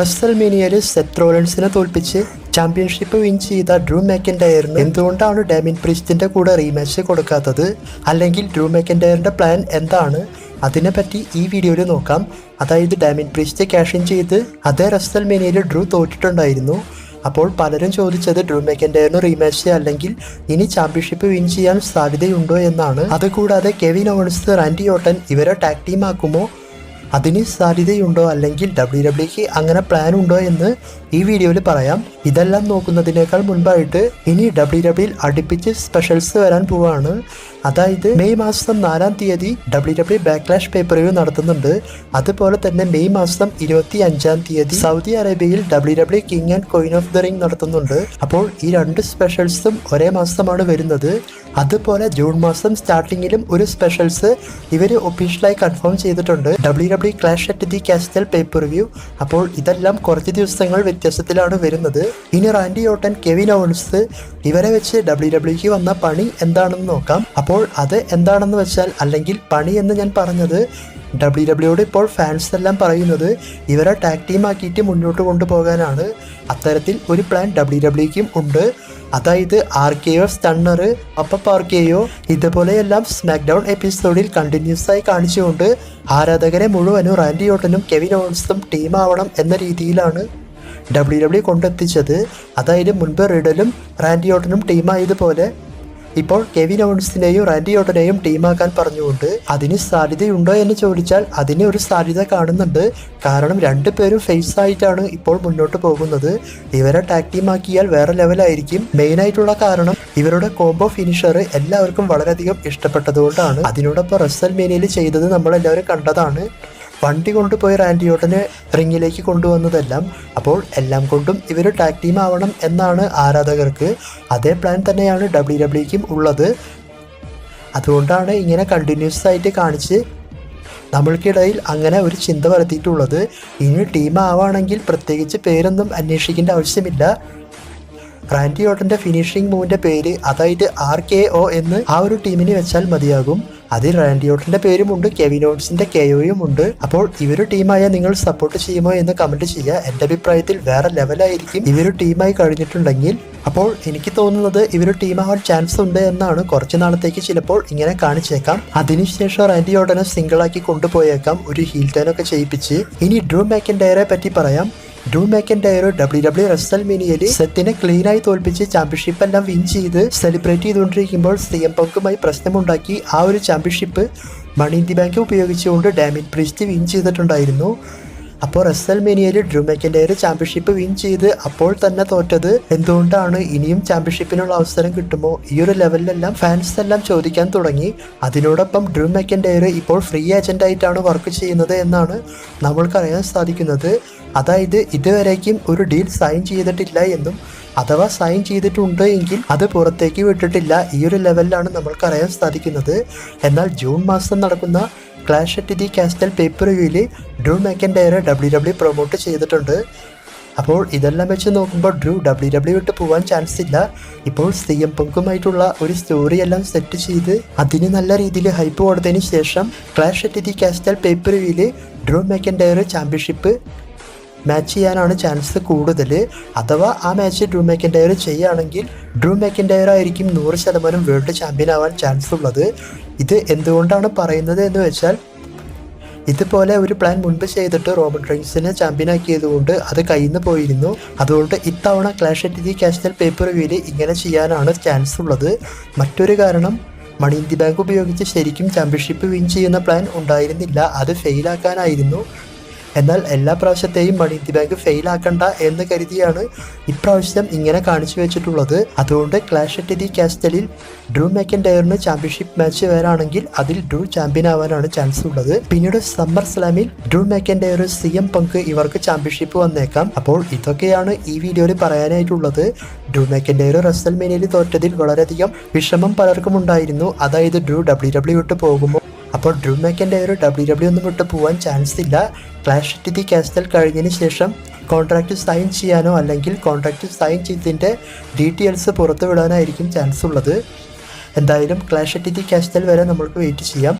റസൽമേനിയയിൽ Seth റോളൻസിനെ തോൽപ്പിച്ച് championship win ചെയ്ത ഡ്രൂ മാക്കൻഡയറിന് എന്തുകൊണ്ടാണ് ഡാമിൻ പ്രിസ്റ്റിന്റെ കൂടെ റീമാച്ച് കൊടുക്കാത്തത്? അല്ലെങ്കിൽ ഡ്രൂ മെക്കൻഡയറിന്റെ പ്ലാൻ എന്താണ്? അതിനെപ്പറ്റി ഈ വീഡിയോയിൽ നോക്കാം. അതായത് ഡാമിൻ പ്രിസ്റ്റ് ക്യാഷ് ഇൻ ചെയ്ത് അതേ റസൽമേനിയയിൽ ഡ്രൂ തോറ്റിട്ടുണ്ടായിരുന്നു. അപ്പോൾ പലരും ചോദിച്ചത് ഡ്രൂ മെക്കൻഡയറിന് റീമാച്ച് അല്ലെങ്കിൽ ഇനി ചാമ്പ്യൻഷിപ്പ് വിൻ ചെയ്യാൻ സാധ്യതയുണ്ടോ എന്നാണ്. അതുകൂടാതെ കെവിൻ ഓൺസ് റാൻഡി ഓട്ടൻ ഇവരെ ടാക് ടീം ആക്കുമോ? അതിന് സാധ്യതയുണ്ടോ അല്ലെങ്കിൽ ഡബ്ല്യു ഡബ്ല്യുക്ക് അങ്ങനെ പ്ലാൻ ഉണ്ടോ എന്ന് ഈ വീഡിയോയിൽ പറയാം. ഇതെല്ലാം നോക്കുന്നതിനേക്കാൾ മുൻപായിട്ട് ഇനി ഡബ്ല്യു ഡബ്ല്യുയിൽ അടുപ്പിച്ച് സ്പെഷ്യൽസ് വരാൻ പോവാണ്. അതായത് മെയ് മാസം നാലാം തീയതി W W Backlash pay per view നടത്തുന്നുണ്ട്. അതുപോലെ തന്നെ മെയ് മാസം ഇരുപത്തി അഞ്ചാം തീയതി സൗദി അറേബ്യയിൽ W W King and Queen of the Ring നടത്തുന്നുണ്ട്. അപ്പോൾ ഈ രണ്ട് സ്പെഷ്യൽസും ഒരേ മാസമാണ് വരുന്നത്. അതുപോലെ ജൂൺ മാസം സ്റ്റാർട്ടിങ്ങിലും ഒരു സ്പെഷ്യൽസ് ഇവർ ഒഫീഷ്യലായി കൺഫേം ചെയ്തിട്ടുണ്ട്. W W Clash at the Castle pay per review അപ്പോൾ ഇതെല്ലാം കുറച്ച് ദിവസങ്ങൾ വ്യത്യാസത്തിലാണ് വരുന്നത്. ഇനി റാൻഡി ഓട്ടൻ കെവിൻ ഓൺസ് ഇവരെ വെച്ച് ഡബ്ല്യു ഡബ്ല്യുക്ക് വന്ന പണി എന്താണെന്ന് നോക്കാം. അപ്പോൾ അത് എന്താണെന്ന് വെച്ചാൽ അല്ലെങ്കിൽ പണി എന്ന് ഞാൻ പറഞ്ഞത് ഡബ്ല്യു ഡബ്ല്യുയോട് ഇപ്പോൾ ഫാൻസ് എല്ലാം പറയുന്നത് ഇവരെ ടാഗ് ടീം ആക്കിയിട്ട് മുന്നോട്ട് കൊണ്ടുപോകാനാണ്. അത്തരത്തിൽ ഒരു പ്ലാൻ ഡബ്ല്യു ഡബ്ല്യുക്കും ഉണ്ട്. അതായത് ആർ കെ ഒ സ്റ്റണ്ണർ അപ്പപ്പ് ആർ കെ ഒ ഇതുപോലെയെല്ലാം സ്മാക്ക് ഡൗൺ എപ്പിസോഡിൽ കണ്ടിന്യൂസ് ആയി കാണിച്ചുകൊണ്ട് ആരാധകരെ മുഴുവനും റാൻഡി ഓട്ടനും കെവിൻ ഓൺസും ടീമാവണം എന്ന രീതിയിലാണ് ഡബ്ല്യു ഡബ്ല്യു കൊണ്ടെത്തിച്ചത്. അതായത് മുൻപ് റിഡലും റാൻഡി ഓട്ടനും ടീമായതുപോലെ ഇപ്പോൾ കെവിൻ ഓൺസിനെയും റാൻഡി ഓട്ടനെയും ടീമാക്കാൻ പറഞ്ഞുകൊണ്ട് അതിന് സാധ്യതയുണ്ടോ എന്ന് ചോദിച്ചാൽ അതിന് ഒരു സാധ്യത കാണുന്നുണ്ട്. കാരണം രണ്ടുപേരും ഫേസ് ആയിട്ടാണ് ഇപ്പോൾ മുന്നോട്ട് പോകുന്നത്. ഇവരെ ടാക് ടീമാക്കിയാൽ വേറെ ലെവലായിരിക്കും മെയിൻ ആയിട്ടുള്ള കാരണം ഇവരുടെ കോംബോ ഫിനിഷർ എല്ലാവർക്കും വളരെയധികം ഇഷ്ടപ്പെട്ടതുകൊണ്ടാണ്. അതിനോടൊപ്പം റസൽ മേനിയിൽ ചെയ്തത് നമ്മൾ എല്ലാവരും കണ്ടതാണ്. വണ്ടി കൊണ്ടുപോയി റാൻഡിയോട്ടനെ റിങ്ങിലേക്ക് കൊണ്ടുവന്നതെല്ലാം അപ്പോൾ എല്ലാം കൊണ്ടും ഇവർ ടാഗ് ടീം ആവണം എന്നാണ് ആരാധകർക്ക് അതേ പ്ലാൻ തന്നെയാണ് ഡബ്ല്യു ഡബ്ല്യുക്കും ഉള്ളത്. അതുകൊണ്ടാണ് ഇങ്ങനെ കണ്ടിന്യൂസ് ആയിട്ട് കാണിച്ച് നമ്മൾക്കിടയിൽ അങ്ങനെ ഒരു ചിന്ത വരുത്തിയിട്ടുള്ളത് ഇനി ടീം ആവാണെങ്കിൽ പ്രത്യേകിച്ച് പേരൊന്നും അന്വേഷിക്കേണ്ട ആവശ്യമില്ല. റാൻഡി ഓട്ടന്റെ ഫിനിഷിംഗ് മൂവിന്റെ പേര് അതായത് ആർ കെ ഒ എന്ന് ആ ഒരു ടീമിന് വെച്ചാൽ മതിയാകും. അതിൽ റാൻഡി ഓട്ടന്റെ പേരുമുണ്ട് കെവിൻ ഓട്സിന്റെ കെയോയും ഉണ്ട്. അപ്പോൾ ഇവർ ടീമായ നിങ്ങൾ സപ്പോർട്ട് ചെയ്യുമോ എന്ന് കമന്റ് ചെയ്യുക. എന്റെ അഭിപ്രായത്തിൽ വേറെ ലെവലായിരിക്കും ഇവർ ടീമായി കഴിഞ്ഞിട്ടുണ്ടെങ്കിൽ അപ്പോൾ എനിക്ക് തോന്നുന്നത് ഇവർ ടീമാവാൻ ചാൻസ് ഉണ്ട് എന്നാണ് കുറച്ച് നാളത്തേക്ക് ചിലപ്പോൾ ഇങ്ങനെ കാണിച്ചേക്കാം. അതിനുശേഷം റാൻഡി ഓട്ടനെ സിംഗിളാക്കി കൊണ്ടുപോയേക്കാം. ഒരു ഹീൽ ടേണൊക്കെ ചെയ്യിപ്പിച്ച്. ഇനി ഡ്രൂ മാക്കിൻഡയറെ പറ്റി പറയാം. ഡ്രൂ മാക്കൻഡയർ ഡബ്ല്യു ഡബ്ല്യു റസൽ മിനിയിൽ സെത്തിനെ ക്ലീനായി തോൽപ്പിച്ച് ചാമ്പ്യൻഷിപ്പ് എല്ലാം വിൻ ചെയ്ത് സെലിബ്രേറ്റ് ചെയ്തുകൊണ്ടിരിക്കുമ്പോൾ സി എം പങ്കുമായി പ്രശ്നമുണ്ടാക്കി ആ ഒരു championship money in the bank ഉപയോഗിച്ചുകൊണ്ട് ഡാമിൻ പ്രിസ്റ്റ് വിൻ ചെയ്തിട്ടുണ്ടായിരുന്നു. അപ്പോൾ റസൽ മേനിയയിൽ ഡ്രൂ ഒരു ചാമ്പ്യൻഷിപ്പ് വിൻ ചെയ്ത് അപ്പോൾ തന്നെ തോറ്റത്. എന്തുകൊണ്ടാണ് ഇനിയും ചാമ്പ്യൻഷിപ്പിനുള്ള അവസരം കിട്ടുമോ? ഈ ഒരു ലെവലിലെല്ലാം ഫാൻസ് എല്ലാം ചോദിക്കാൻ തുടങ്ങി. അതിനോടൊപ്പം ഡ്രൂ മാക്കൻഡയർ ഇപ്പോൾ ഫ്രീ ഏജന്റ് ആയിട്ടാണ് വർക്ക് ചെയ്യുന്നത് എന്നാണ് നമ്മൾക്കറിയാൻ സാധിക്കുന്നത്. അതായത് ഇതുവരേക്കും ഒരു ഡീൽ സൈൻ ചെയ്തിട്ടില്ല എന്നും അഥവാ സൈൻ ചെയ്തിട്ടുണ്ട് എങ്കിൽ അത് പുറത്തേക്ക് വിട്ടിട്ടില്ല. ഈ ഒരു ലെവലിലാണ് നമ്മൾക്കറിയാൻ സാധിക്കുന്നത്. എന്നാൽ ജൂൺ മാസം നടക്കുന്ന Clash at the Castle pay per വ്യൂവിൽ Drew McIntyre W W promote ചെയ്തിട്ടുണ്ട്. അപ്പോൾ ഇതെല്ലാം വെച്ച് നോക്കുമ്പോൾ ഡ്രൂ ഡബ്ല്യു ഡബ്ല്യു വിട്ട് പോകാൻ ചാൻസ് ഇല്ല. ഇപ്പോൾ സി എം പങ്കുമായിട്ടുള്ള ഒരു സ്റ്റോറി എല്ലാം സെറ്റ് ചെയ്ത് അതിന് നല്ല രീതിയിൽ ഹൈപ്പ് കൊടുത്തതിന് ശേഷം clash at the castle paper വ്യൂവിൽ ഡ്രൂ മാക്കൻഡയർ ചാമ്പ്യൻഷിപ്പ് മാച്ച് ചെയ്യാനാണ് ചാൻസ് കൂടുതൽ. അഥവാ ആ മാച്ച് ഡ്രൂ മാക്കൻഡയർ ചെയ്യുകയാണെങ്കിൽ ഡ്രൂ മാക്കൻഡയർ ആയിരിക്കും നൂറ് ശതമാനം വേൾഡ് ചാമ്പ്യൻ ആവാൻ ചാൻസ് ഉള്ളത്. ഇത് എന്തുകൊണ്ടാണ് പറയുന്നത് എന്ന് വെച്ചാൽ ഇതുപോലെ ഒരു പ്ലാൻ മുൻപ് ചെയ്തിട്ട് റോബർട്ട് റൈൻസിനെ ചാമ്പ്യനാക്കിയതുകൊണ്ട് അത് കയ്യിൽ പോയിരുന്നു. അതുകൊണ്ട് ഇത്തവണ Clash at the Castle pay per വ്യൂവിൽ ഇങ്ങനെ ചെയ്യാനാണ് ചാൻസ് ഉള്ളത്. മറ്റൊരു കാരണം മണി ഇന്ത്യ ബാങ്ക് ഉപയോഗിച്ച് ശരിക്കും ചാമ്പ്യൻഷിപ്പ് വിൻ ചെയ്യുന്ന പ്ലാൻ ഉണ്ടായിരുന്നില്ല. അത് ഫെയിലാക്കാനായിരുന്നു എന്നാൽ എല്ലാ പ്രാവശ്യത്തെയും മണി ദി ബാങ്ക് ഫെയിൽ ആക്കണ്ട എന്ന് കരുതിയാണ് ഇപ്രാവശ്യം ഇങ്ങനെ കാണിച്ചു വെച്ചിട്ടുള്ളത്. അതുകൊണ്ട് ക്ലാഷ് അറ്റ് ദി കാസ്റ്റലിൽ ഡ്രൂ മാക്കൻഡയറിന് ചാമ്പ്യൻഷിപ്പ് മാച്ച് വരാണെങ്കിൽ അതിൽ ഡ്രൂ ചാമ്പ്യൻ ആവാനാണ് ചാൻസ് ഉള്ളത്. പിന്നീട് summer സ്ലാമിൽ Drew McIntyre C M Punk ഇവർക്ക് ചാമ്പ്യൻഷിപ്പ് വന്നേക്കാം. അപ്പോൾ ഇതൊക്കെയാണ് ഈ വീഡിയോയിൽ പറയാനായിട്ടുള്ളത്. ഡ്രൂ മാക്കൻഡയർ റസൽ മേനയിൽ തോറ്റതിൽ വളരെയധികം വിഷമം പലർക്കും ഉണ്ടായിരുന്നു. അതായത് ഡ്രൂ ഡബ്ല്യു ഡബ്ല്യു വിട്ട് പോകുമ്പോൾ അപ്പോൾ ഡ്രൂ ഒരു ഡബ്ല്യു ഡബ്ല്യു ഒന്നും വിട്ട് പോകാൻ ചാൻസ് ഇല്ല. ക്ലാഷ് അറ്റ് ദി കഴിഞ്ഞതിന് ശേഷം കോൺട്രാക്റ്റ് സൈൻ ചെയ്യാനോ അല്ലെങ്കിൽ കോൺട്രാക്റ്റ് സൈൻ ചെയ്തതിന്റെ ഡീറ്റെയിൽസ് പുറത്തു വിടാനായിരിക്കും ചാൻസ് ഉള്ളത്. എന്തായാലും ക്ലാഷ് അറ്റ് ദി വരെ നമ്മൾക്ക് വെയിറ്റ് ചെയ്യാം.